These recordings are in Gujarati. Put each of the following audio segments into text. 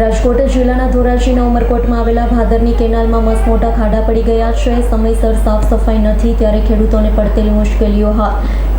રાજકોટ જિલ્લાના ધોરાજીના ઉમરકોટમાં આવેલા ભાદરની કેનાલમાં મસ્ત મોટા ખાડા પડી ગયા છે. સમયસર સાફ સફાઈ નથી, ત્યારે ખેડૂતોને પડતેલી મુશ્કેલીઓ હા.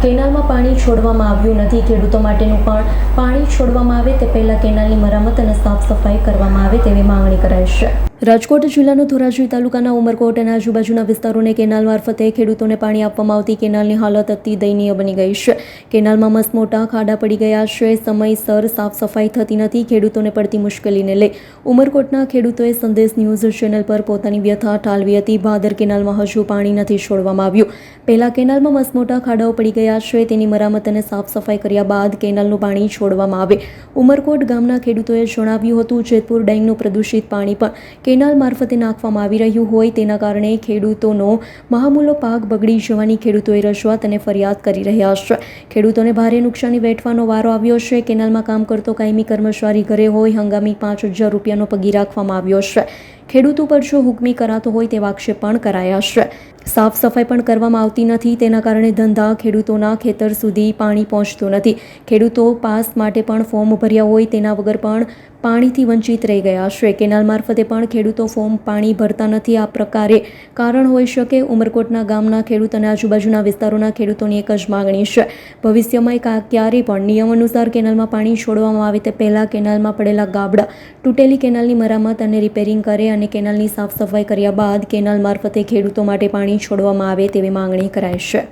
કેનાલમાં પાણી છોડવામાં આવ્યું નથી, ખેડૂતો માટેનું પણ પાણી છોડવામાં આવે તે પહેલાં કેનાલની મરામત અને સાફ સફાઈ કરવામાં આવે તેવી માંગણી કરાઈ છે. રાજકોટ જિલ્લાનો ધોરાજી તાલુકાના ઉમરકોટ અને આજુબાજુના વિસ્તારોને કેનાલ મારફતે ખેડૂતોને પાણી આપવામાં આવતી કેનાલની હાલત અતિ દયનીય બની ગઈ છે. કેનાલમાં મસમોટા ખાડા પડી ગયા છે. સમયસર સાફ સફાઈ થતી નથી. ખેડૂતોને પડતી મુશ્કેલીને લઈ ઉમરકોટના ખેડૂતોએ સંદેશ ન્યૂઝ ચેનલ પર પોતાની વ્યથા ઠાલવી હતી. ભાદર કેનાલમાં હજુ પાણી નથી છોડવામાં આવ્યું. પહેલાં કેનાલમાં મસમોટા ખાડાઓ પડી ગયા છે. તેની મરામત અને સાફ સફાઈ કર્યા બાદ કેનાલનું પાણી છોડવામાં આવે. ઉમરકોટ ગામના ખેડૂતોએ જણાવ્યું હતું, જેતપુર ડેંગનું પ્રદૂષિત પાણી પણ કેનાલ મારફતે નાખવામાં આવી રહ્યું હોય તેના કારણે ખેડૂતોનો મહામૂલો પાક બગડી જવાની ખેડૂતોએ રજૂઆત અને ફરિયાદ કરી રહ્યા છે. ખેડૂતોને ભારે નુકસાની વેઠવાનો વારો આવ્યો છે. કેનાલમાં કામ કરતો કાયમી કર્મચારી ઘરે હોય હંગામી પાંચ હજાર રૂપિયાનો પગી રાખવામાં આવ્યો છે. ખેડૂત ઉપર જો હુકમી કરાતો હોય તેવા આક્ષેપ પણ કરાયા છે. સાફ સફાઈ પણ કરવામાં આવતી નથી, તેના કારણે ધંધા ખેડૂતોના ખેતર સુધી પાણી પહોંચતું નથી. ખેડૂતો પાસ માટે પણ ફોર્મ ભર્યા હોય તેના વગર પણ પાણીથી વંચિત રહી ગયા છે. કેનાલ મારફતે પણ ખેડૂતો ફોર્મ પાણી ભરતા નથી. આ પ્રકારે કારણ હોઈ શકે ઉમરકોટના ગામના ખેડૂત અને આજુબાજુના વિસ્તારોના ખેડૂતોની એક જ માગણી છે. ભવિષ્યમાં કા- ક્યારેય પણ નિયમ અનુસાર કેનાલમાં પાણી છોડવામાં આવે તે પહેલાં કેનાલમાં પડેલા ગાબડા, તૂટેલી કેનાલની મરામત અને રિપેરિંગ કરે અને કેનાલની સાફ સફાઈ કર્યા બાદ કેનાલ મારફતે ખેડૂતો માટે પાણી છોડવામાં આવે તેવી માંગણી કરાઈ છે.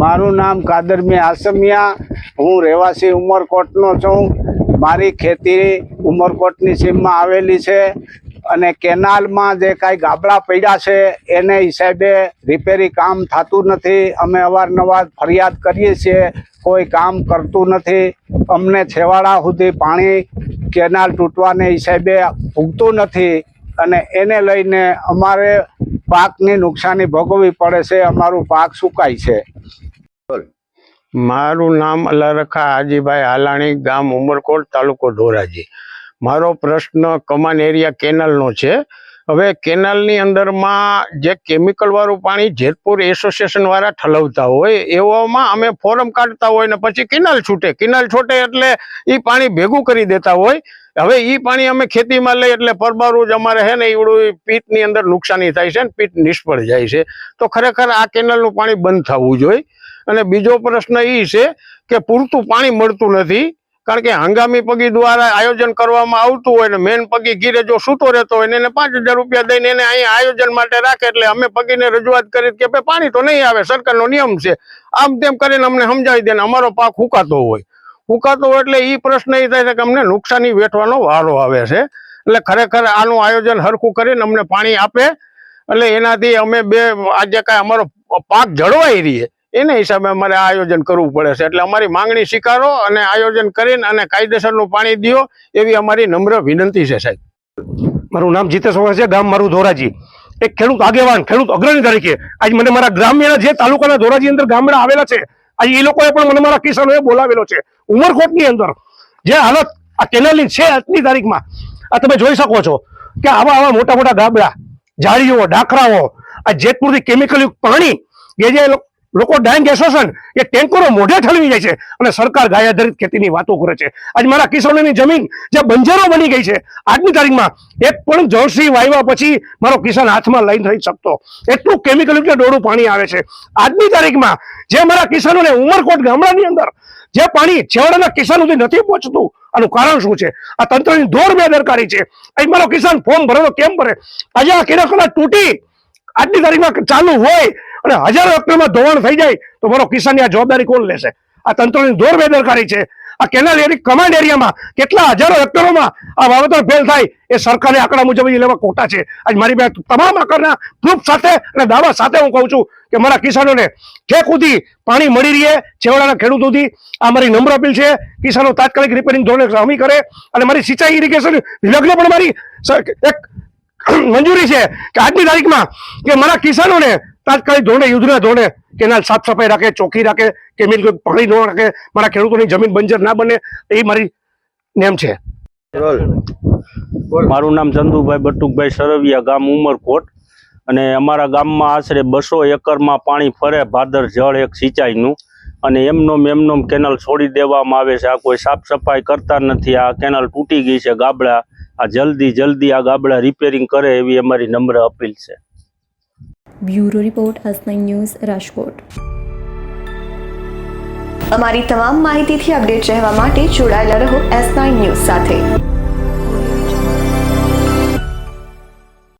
મારું નામ કાદરમી આસમિયા. હું રહેવાસી ઉમરકોટનો છું. મારી ખેતી ઉમરકોટની સીમમાં આવેલી છે અને કેનાલમાં જે કાંઈ ગાબડા પડ્યા છે, એને હિસાબે રિપેરી કામ થતું નથી. અમે અવારનવાર ફરિયાદ કરીએ છીએ, કોઈ કામ કરતું નથી. અમને છેવાડા સુધી પાણી કેનાલ તૂટવાને હિસાબે ભૂગતું નથી. અને એને લઈને અમારે પાકની નુકસાની ભોગવવી પડે છે, અમારું પાક સુકાય છે. મારું નામ અલારખા હાજીભાઈ હાલાણી, ગામ ઉમરકોટ, તાલુકો ધોરાજી. મારો પ્રશ્ન કમાન એરિયા કેનલનો છે. હવે કેનાલની અંદરમાં જે કેમિકલવાળું પાણી જેતપુર એસોસિએશનવાળા ઠલવતા હોય, એવામાં અમે ફોરમ કાઢતા હોય ને પછી કેનાલ છૂટે. કેનાલ છૂટે એટલે એ પાણી ભેગું કરી દેતા હોય. હવે એ પાણી અમે ખેતીમાં લઈએ એટલે પરબારું જ અમારે છે ને એવડું પીટની અંદર નુકસાની થાય છે ને પીટ નિષ્ફળ જાય છે. તો ખરેખર આ કેનાલનું પાણી બંધ થવું જોઈએ. અને બીજો પ્રશ્ન એ છે કે પૂરતું પાણી મળતું નથી. કારણ કે હંગામી પગી દ્વારા આયોજન કરવામાં આવતું હોય ને મેન પગી ગીરે જો સૂતો રહેતો હોય ને એને પાંચ હજાર રૂપિયા દઈને એને અહીંયા આયોજન માટે રાખે એટલે અમે પગીને રજૂઆત કરી કે ભાઈ પાણી તો નહીં આવે, સરકારનો નિયમ છે. આમ તેમ કરીને અમને સમજાવી દે અમારો પાક હુકાતો હોય. હુકાતો હોય એટલે એ પ્રશ્ન એ થાય છે કે અમને નુકસાની વેઠવાનો વારો આવે છે. એટલે ખરેખર આનું આયોજન હરખું કરીને અમને પાણી આપે. એટલે એનાથી અમે બે, આજે કાંઈ અમારો પાક જળવાઈ રહીએ. એના હિસાબે અમારે આયોજન કરવું પડે છે. એટલે અમારી માંગણી સ્વીકારો અને આયોજન કરીને અને કાયદેસરનું પાણી દો એવી અમારી નમ્ર વિનંતી છે સાહેબ. મારું નામ જીતેશ વગર છે, ગામ મારું ધોરાજી. એક ખેડૂત આગેવાન, ખેડૂત અગ્રણી તરીકે. આજ મને મારા ગ્રામ્ય જે તાલુકાના ધોરાજી અંદર ગામડા આવેલા છે, આજે એ લોકોએ પણ મને મારા કિસાનોએ બોલાવેલો છે. ઉમરકોટની અંદર જે હાલત આ કેનાલની છે આજની તારીખમાં, આ તમે જોઈ શકો છો કે આવા આવા મોટા મોટા ગાબડા, ઝાડીઓ ડાકરાઓ આ જેતપુરથી કેમિકલયુક્ત પાણી કે જે લોકો ડાંગ એસોસિએશન એ ટેન્કરો મોઢે ઠલવી જાય છે અને સરકાર ગાય આધારિત ખેતીની વાતો કરે છે. આજ મારા કિસાનોની જમીન જે બંજરો બની ગઈ છે, આજની તારીખમાં એક પણ જળસી વાવ્યા પછી મારો કિસાન હાથમાં લઈ થઈ શકતો. એટલું કેમિકલ ડોળું પાણી આવે છે. આજની તારીખમાં જે મારા કિસાનોને ઉમરકોટ ગામડાની અંદર જે પાણી છેવાડાના કિસાન સુધી નથી પહોંચતું, આનું કારણ શું છે? આ તંત્રની દોર બેદરકારી છે. અહીં મારો કિસાન ફોર્મ ભરેલો કેમ ભરે? આજે આ કેનાલ તૂટી આજની તારીખમાં ચાલુ હોય અને હજારો હેક્ટરમાં ધોવાણ થઈ જાય, તો મારો કિસાનની આ જવાબદારી કોણ લેશે? આ તંત્રની દોર બેદરકારી છે. આ કેનાલ એરી, કમાન્ડ એરિયામાં કેટલા હજારો હેક્ટરોમાં આ વાવેતર ફેલ થાય, એ સરકારી આંકડા મુજબ લેવા ખોટા છે. આજ મારી બે તમામ આંકડાના પ્રૂફ સાથે અને દાવા સાથે હું કહું છું કે મારા કિસાનોને ઠેક સુધી પાણી મળી રહે, છેવાડાના ખેડૂત સુધી. આ મારી નમ્ર અપીલ છે, કિસાનો તાત્કાલિક રિપેરિંગ ધોરણે હમી કરે અને મારી સિંચાઈ ઇરિગેશન વિભાગને પણ મારી એક મંજૂરી છે કે આજની તારીખમાં કે મારા કિસાનોને તાત્કાલિક ધોરણે યુદ્ધના ધોરણે કેનાલ સાફ સફાઈ રાખે ચોખ્ખી રાખે કેમિકલ પાણી ન રાખે મારા ખેડૂતોની જમીન બંજર ના બને એ મારી નેમ છે. મારું નામ ચંદુભાઈ બટુકભાઈ સરવિયા ગામ ઉમરકોટ અને અમારા ગામમાં આશરે બસો એકરમાં પાણી ફરે ભાદર જળ એક સિંચાઈનું અને એમનોમ એમનોમ કેનાલ છોડી દેવામાં આવે છે. આ કોઈ સાફ સફાઈ કરતા નથી. આ કેનાલ તૂટી ગઈ છે ગાબડા. આ જલ્દી જલ્દી આ ગાબડા રિપેરિંગ કરે એવી અમારી નમ્ર અપીલ છે. Bureau report S news Rajkot. અમારી તમામ માહિતીથી અપડેટ રહેવા માટે જોડાયેલા રહો એસ નાઇન ન્યૂઝ સાથે.